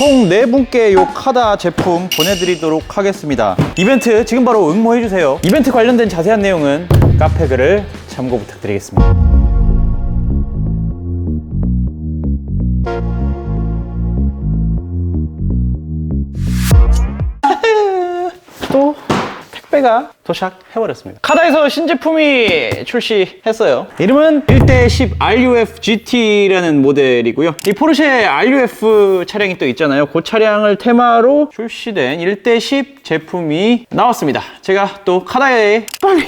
총 4분께 요 카다 제품 보내드리도록 하겠습니다. 이벤트 지금 바로 응모해주세요. 이벤트 관련된 자세한 내용은 카페 글을 참고 부탁드리겠습니다. 택배가 도착해버렸습니다. 카다에서 신제품이 출시했어요. 이름은 1대10 RUF GT라는 모델이고요. 이 포르쉐 RUF 차량이 또 있잖아요. 그 차량을 테마로 출시된 1대10 제품이 나왔습니다. 제가 또 카다에 빨리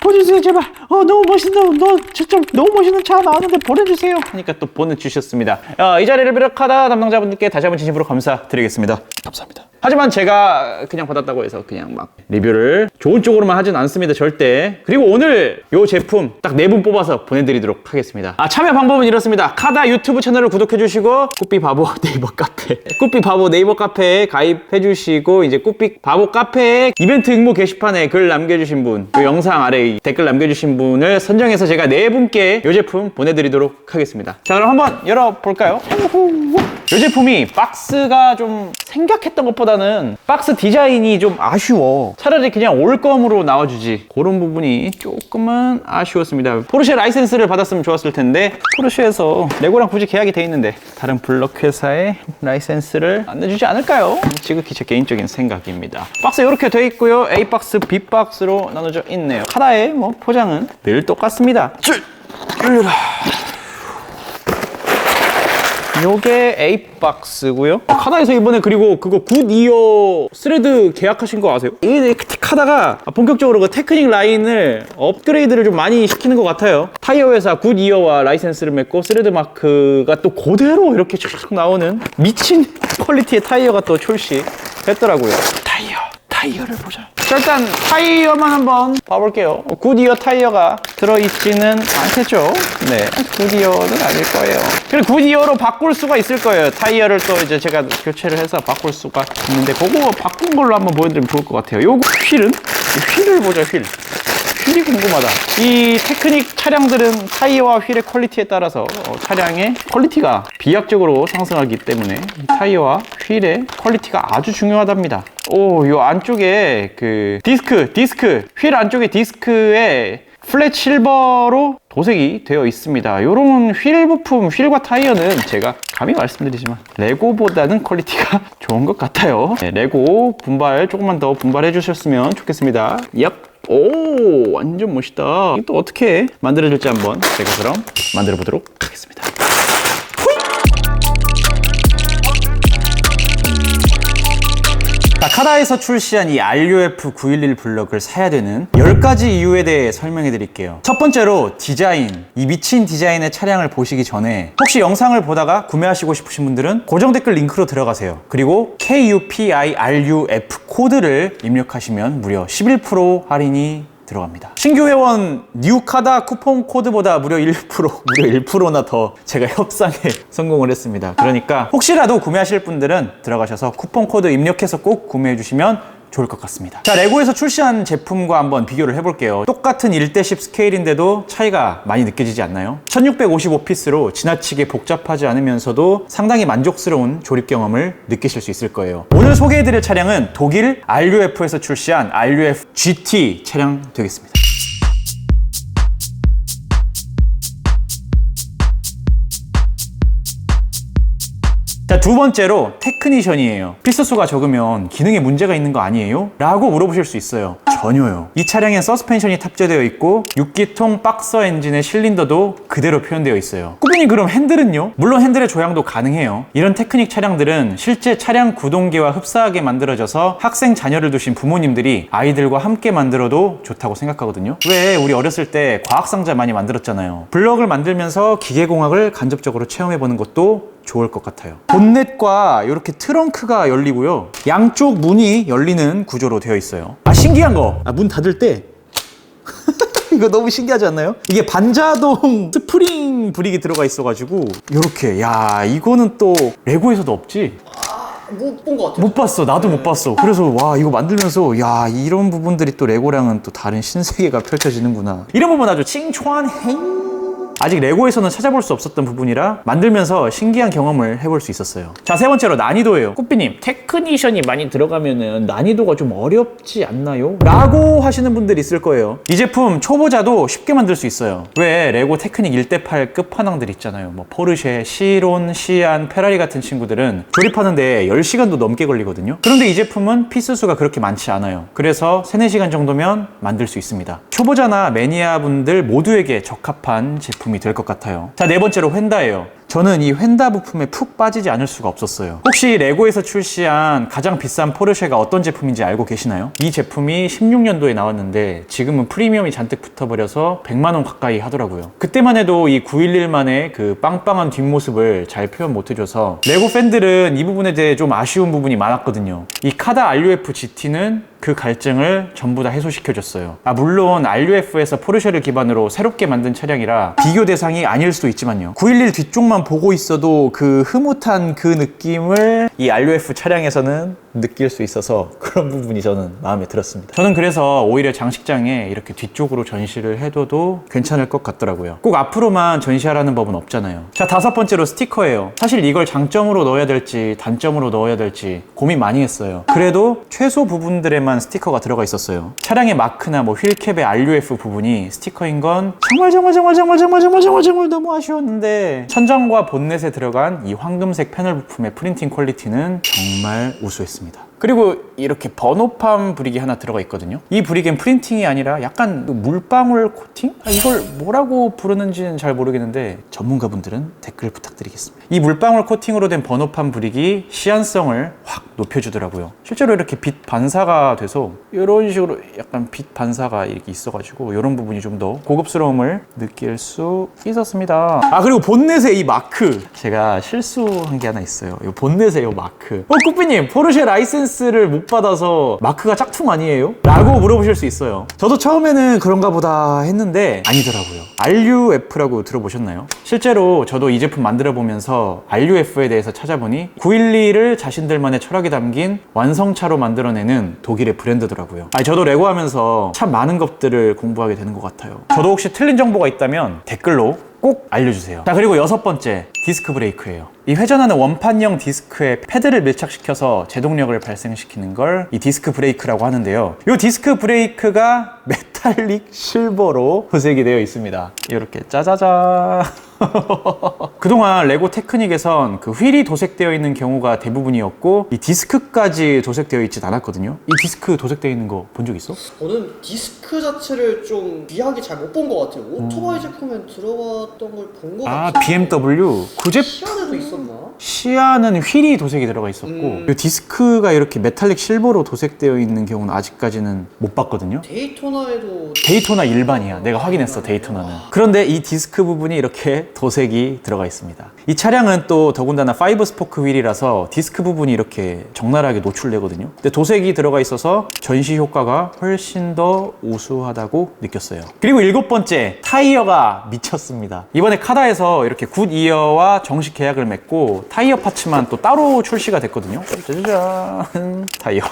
보내주세요 제발 어 너무 멋있다 너 진짜 너무 멋있는 차 나왔는데 보내주세요 하니까 또 보내주셨습니다 어, 이 자리를 비롯하다 담당자분들께 다시 한번 진심으로 감사드리겠습니다 감사합니다 하지만 제가 그냥 받았다고 해서 그냥 막 리뷰를 좋은 쪽으로만 하진 않습니다 절대 그리고 오늘 요 제품 딱 네 분 뽑아서 보내드리도록 하겠습니다 아 참여 방법은 이렇습니다 카다 유튜브 채널을 구독해주시고 꾸삐 바보 네이버 카페 꾸삐 바보 네이버 카페에 가입해주시고 이제 꾸삐 바보 카페에 이벤트 응모 게시판에 글 남겨주신 분, 그 영상 아래 댓글 남겨주신 분을 선정해서 제가 네 분께 이 제품 보내드리도록 하겠습니다. 자, 그럼 한번 열어볼까요? 이 제품이 박스가 좀 생각했던 것보다 는 박스 디자인이 좀 아쉬워. 차라리 그냥 올검으로 나와주지. 그런 부분이 조금은 아쉬웠습니다. 포르쉐 라이센스를 받았으면 좋았을 텐데 포르쉐에서 레고랑 굳이 계약이 돼 있는데 다른 블럭 회사의 라이센스를 안 내주지 않을까요? 지극히 제 개인적인 생각입니다. 박스 이렇게 돼 있고요. A 박스, B 박스로 나눠져 있네요. 카다의 뭐 포장은 늘 똑같습니다. 쭉! 요게 A 박스고요. 카다에서 이번에 그리고 그거 굿 이어 스레드 계약하신 거 아세요? 이게 카다가 본격적으로 그 테크닉 라인을 업그레이드를 좀 많이 시키는 것 같아요. 타이어 회사 굿 이어와 라이센스를 맺고 스레드 마크가 또 그대로 이렇게 쫙 나오는 미친 퀄리티의 타이어가 또 출시했더라고요. 타이어, 타이어를 보자. 자, 일단 타이어만 한번 봐볼게요. 굿이어 타이어가 들어있지는 않겠죠? 네, 굿이어는 아닐 거예요. 그리고 굿이어로 바꿀 수가 있을 거예요. 타이어를 또 이제 제가 교체를 해서 바꿀 수가 있는데 그거 바꾼 걸로 한번 보여드리면 좋을 것 같아요. 요거 휠은? 이 휠을 보자, 휠. 휠이 궁금하다. 이 테크닉 차량들은 타이어와 휠의 퀄리티에 따라서 어, 차량의 퀄리티가 비약적으로 상승하기 때문에 이 타이어와 휠의 퀄리티가 아주 중요하답니다. 오, 요 안쪽에 그 디스크, 디스크, 휠 안쪽에 디스크에 플랫 실버로 도색이 되어 있습니다. 요런 휠 부품, 휠과 타이어는 제가 감히 말씀드리지만 레고보다는 퀄리티가 좋은 것 같아요. 네, 레고 분발 조금만 더 분발해 주셨으면 좋겠습니다. 얍. 오, 완전 멋있다. 이거 또 어떻게 만들어질지 한번 제가 그럼 만들어 보도록 하겠습니다. 카다에서 출시한 이 RUF 911 블럭을 사야 되는 10가지 이유에 대해 설명해 드릴게요. 첫 번째로 디자인. 이 미친 디자인의 차량을 보시기 전에 혹시 영상을 보다가 구매하시고 싶으신 분들은 고정 댓글 링크로 들어가세요. 그리고 KUPIRUF 코드를 입력하시면 무려 11% 할인이 들어갑니다. 신규 회원 뉴카다 쿠폰 코드보다 무려 1% 무려 1%나 더 제가 협상에 성공을 했습니다. 그러니까 혹시라도 구매하실 분들은 들어가셔서 쿠폰 코드 입력해서 꼭 구매해 주시면 좋을 것 같습니다. 자, 레고에서 출시한 제품과 한번 비교를 해볼게요. 똑같은 1대10 스케일인데도 차이가 많이 느껴지지 않나요? 1655피스로 지나치게 복잡하지 않으면서도 상당히 만족스러운 조립 경험을 느끼실 수 있을 거예요. 오늘 소개해드릴 차량은 독일 RUF에서 출시한 RUF GT 차량 되겠습니다. 두 번째로 테크니션이에요. 필수수가 적으면 기능에 문제가 있는 거 아니에요? 라고 물어보실 수 있어요. 전혀요. 이 차량엔 서스펜션이 탑재되어 있고 6기통 박서 엔진의 실린더도 그대로 표현되어 있어요. 꾸준히 그럼 핸들은요? 물론 핸들의 조향도 가능해요. 이런 테크닉 차량들은 실제 차량 구동계와 흡사하게 만들어져서 학생 자녀를 두신 부모님들이 아이들과 함께 만들어도 좋다고 생각하거든요. 왜 우리 어렸을 때 과학상자 많이 만들었잖아요. 블럭을 만들면서 기계공학을 간접적으로 체험해보는 것도 좋을 것 같아요. 본넷과 이렇게 트렁크가 열리고요. 양쪽 문이 열리는 구조로 되어 있어요. 아, 신기한 거. 아, 문 닫을 때. 이거 너무 신기하지 않나요? 이게 반자동 스프링 브릭이 들어가 있어가지고 이렇게 야 이거는 또 레고에서도 없지 못본것 같아요. 못 봤어 나도 못 봤어 그래서 와 이거 만들면서 야 이런 부분들이 또 레고랑은 또 다른 신세계가 펼쳐지는구나 이런 부분 아주 칭초한 행 아직 레고에서는 찾아볼 수 없었던 부분이라 만들면서 신기한 경험을 해볼 수 있었어요. 자, 세 번째로 난이도예요. 꾸삐님, 테크니션이 많이 들어가면은 난이도가 좀 어렵지 않나요? 라고 하시는 분들이 있을 거예요. 이 제품 초보자도 쉽게 만들 수 있어요. 왜 레고 테크닉 1대8 끝판왕들 있잖아요. 뭐 포르쉐, 시론, 시안, 페라리 같은 친구들은 조립하는데 10시간도 넘게 걸리거든요. 그런데 이 제품은 피스 수가 그렇게 많지 않아요. 그래서 3, 4시간 정도면 만들 수 있습니다. 초보자나 매니아 분들 모두에게 적합한 제품 이 될 것 같아요. 자, 네 번째로 휀다예요. 저는 이 휀다 부품에 푹 빠지지 않을 수가 없었어요. 혹시 레고에서 출시한 가장 비싼 포르쉐가 어떤 제품인지 알고 계시나요? 이 제품이 16년도에 나왔는데 지금은 프리미엄이 잔뜩 붙어버려서 100만 원 가까이 하더라고요. 그때만 해도 이 911만의 그 빵빵한 뒷모습을 잘 표현 못 해줘서 레고 팬들은 이 부분에 대해 좀 아쉬운 부분이 많았거든요. 이 카다 RUF GT는 그 갈증을 전부 다 해소시켜줬어요. 아, 물론 RUF에서 포르쉐를 기반으로 새롭게 만든 차량이라 비교 대상이 아닐 수도 있지만요. 911 뒤쪽만 보고 있어도 그 흐뭇한 그 느낌을 이 RUF 차량에서는 느낄 수 있어서 그런 부분이 저는 마음에 들었습니다. 저는 그래서 오히려 장식장에 이렇게 뒤쪽으로 전시를 해둬도 괜찮을 것 같더라고요. 꼭 앞으로만 전시하라는 법은 없잖아요. 자, 다섯 번째로 스티커예요. 사실 이걸 장점으로 넣어야 될지 단점으로 넣어야 될지 고민 많이 했어요. 그래도 최소 부분들에만 스티커가 들어가 있었어요. 차량의 마크나 뭐 휠캡의 RUF 부분이 스티커인 건 정말 정말 정말 정말 정말 정말 정말 정말 너무 아쉬웠는데 천장과 본넷에 들어간 이 황금색 패널 부품의 프린팅 퀄리티는 정말 우수했습니다. 그리고 이렇게 번호판 브릭이 하나 들어가 있거든요. 이 브릭엔 프린팅이 아니라 약간 그 물방울 코팅? 아, 이걸 뭐라고 부르는지는 잘 모르겠는데 전문가분들은 댓글 부탁드리겠습니다. 이 물방울 코팅으로 된 번호판 브릭이 시안성을 확 높여주더라고요. 실제로 이렇게 빛 반사가 돼서 이런 식으로 약간 빛 반사가 이렇게 있어가지고 이런 부분이 좀 더 고급스러움을 느낄 수 있었습니다. 아 그리고 본넷의 이 마크 제가 실수한 게 하나 있어요. 이 본넷의 이 마크. 어 꾸삐님 포르쉐 라이센스 를 못 받아서 마크가 짝퉁 아니에요? 라고 물어보실 수 있어요. 저도 처음에는 그런가 보다 했는데 아니더라고요. RUF라고 들어보셨나요? 실제로 저도 이 제품 만들어 보면서 RUF에 대해서 찾아보니 911을 자신들만의 철학이 담긴 완성차로 만들어내는 독일의 브랜드더라고요. 아니, 저도 레고 하면서 참 많은 것들을 공부하게 되는 것 같아요. 저도 혹시 틀린 정보가 있다면 댓글로 꼭 알려주세요. 자, 그리고 여섯 번째, 디스크 브레이크예요. 이 회전하는 원판형 디스크에 패드를 밀착시켜서 제동력을 발생시키는 걸 이 디스크 브레이크라고 하는데요. 이 디스크 브레이크가 메탈릭 실버로 도색이 되어 있습니다. 이렇게 짜자자. 그동안 레고 테크닉에선 그 휠이 도색되어 있는 경우가 대부분이었고 이 디스크까지 도색되어 있진 않았거든요. 이 디스크 도색되어 있는 거 본 적 있어? 저는 디스크 자체를 좀 귀하게 잘 못 본 것 같아요. 오토바이 제품에 들어갔던 걸 본것아 같아요. BMW 그 제품 시안에도 있 었나? 시야는 휠이 도색이 들어가 있었고 음. 이 디스크가 이렇게 메탈릭 실버로 도색되어 있는 경우는 아직까지는 못 봤거든요. 데이토나에도 데이토나 일반이야. 내가 확인했어, 데이토나는. 그런데 이 디스크 부분이 이렇게 도색이 들어가 있습니다. 이 차량은 또 더군다나 5 스포크 휠이라서 디스크 부분이 이렇게 적나라하게 노출되거든요. 근데 도색이 들어가 있어서 전시 효과가 훨씬 더 우수하다고 느꼈어요. 그리고 일곱 번째, 타이어가 미쳤습니다. 이번에 카다에서 이렇게 굿 이어와 정식 계약을 맺고 타이어 파츠만 또 따로 출시가 됐거든요. 짜자잔. 타이어.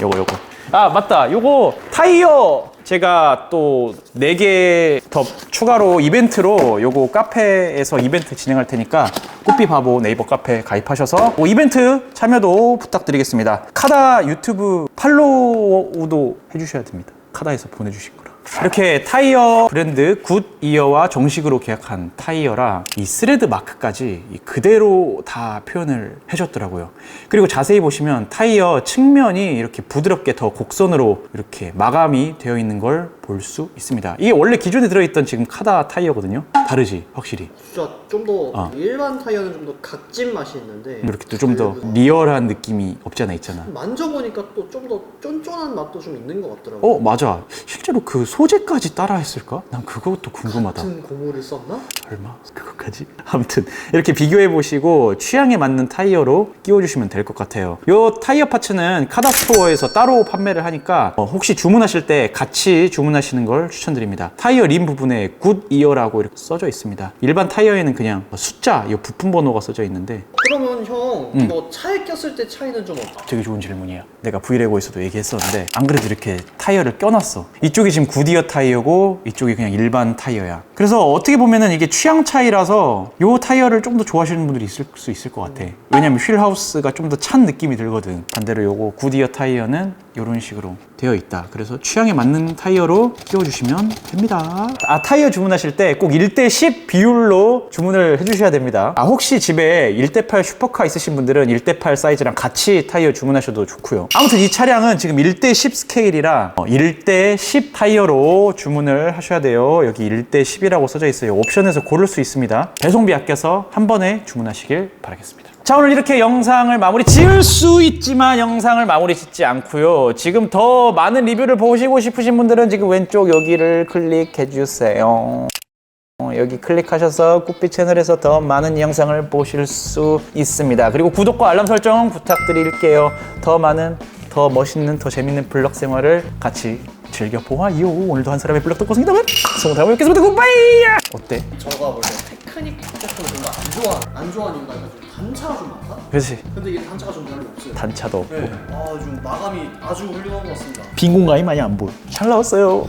요거 요거. 아 맞다 요거 타이어 제가 또 4개 더 추가로 이벤트로 요거 카페에서 이벤트 진행할 테니까 꾸삐 바보 네이버 카페 가입하셔서 뭐 이벤트 참여도 부탁드리겠습니다 카다 유튜브 팔로우도 해주셔야 됩니다 카다에서 보내주신 거라 이렇게 타이어 브랜드 굿 이어와 정식으로 계약한 타이어라 이 스레드 마크까지 이 그대로 다 표현을 해줬더라고요. 그리고 자세히 보시면 타이어 측면이 이렇게 부드럽게 더 곡선으로 이렇게 마감이 되어 있는 걸 볼 수 있습니다. 이게 원래 기존에 들어있던 지금 카다 타이어거든요. 다르지, 확실히. 진짜 좀더 어. 일반 타이어는 좀더 각진 맛이 있는데 이렇게 또 좀 더 리얼한 느낌이 없지 않아 있잖아. 만져보니까 또 좀 더 쫀쫀한 맛도 좀 있는 것 같더라고요. 어, 맞아. 실제로 그 소 재까지 따라 했을까? 난 그것도 궁금하다. 같은 고무를 썼나? 얼마? 그거까지? 아무튼 이렇게 비교해 보시고 취향에 맞는 타이어로 끼워주시면 될 것 같아요. 이 타이어 파츠는 카다 스토어에서 따로 판매를 하니까 어, 혹시 주문하실 때 같이 주문하시는 걸 추천드립니다. 타이어 림 부분에 굿 이어라고 이렇게 써져 있습니다. 일반 타이어에는 그냥 숫자, 이 부품 번호가 써져 있는데 그러면 형 음. 이거 차에 꼈을 때 차이는 좀 어때? 되게 좋은 질문이야. 내가 브이레고에서도 얘기했었는데 안 그래도 이렇게 타이어를 껴놨어. 이쪽 이쪽이 지금 구디어 타이어고 이쪽이 그냥 일반 타이어야. 그래서 어떻게 보면은 이게 취향 차이라서 요 타이어를 좀 더 좋아하시는 분들이 있을 수 있을 것 같아. 왜냐면 휠하우스가 좀 더 찬 느낌이 들거든. 반대로 요거 구디어 타이어는 이런 식으로 되어 있다. 그래서 취향에 맞는 타이어로 끼워주시면 됩니다. 아 타이어 주문하실 때 꼭 1대10 비율로 주문을 해주셔야 됩니다. 아 혹시 집에 1대8 슈퍼카 있으신 분들은 1대8 사이즈랑 같이 타이어 주문하셔도 좋고요. 아무튼 이 차량은 지금 1대10 스케일이라 어, 1대10 타이어로 주문을 하셔야 돼요. 여기 1대10이라고 써져 있어요. 옵션에서 고를 수 있습니다. 배송비 아껴서 한 번에 주문하시길 바라겠습니다. 자 오늘 이렇게 영상을 마무리 지을 수 있지만 영상을 마무리 짓지 않고요. 지금 더 많은 리뷰를 보시고 싶으신 분들은 지금 왼쪽 여기를 클릭해 주세요. 여기 클릭하셔서 꾸삐 채널에서 더 많은 영상을 보실 수 있습니다. 그리고 구독과 알람 설정 부탁드릴게요. 더 많은 더 멋있는 더 재밌는 블럭 생활을 같이 즐겨보아요. 오늘도 한 사람의 블럭 듣고 승리다면 성공 다음에 뵙겠습니다. 굿바이! 어때? 저가 원래. 테크닉. 제품을 별로 안 좋아 안 좋아하는 이유가 약간 좀 단차가 좀 많다. 그렇지 근데 이게 단차가 좀 별로 없어요. 단차도 없고 네. 아좀 마감이 아주 훌륭한 것 같습니다. 빈 공간이 많이 안 보여 잘 나왔어요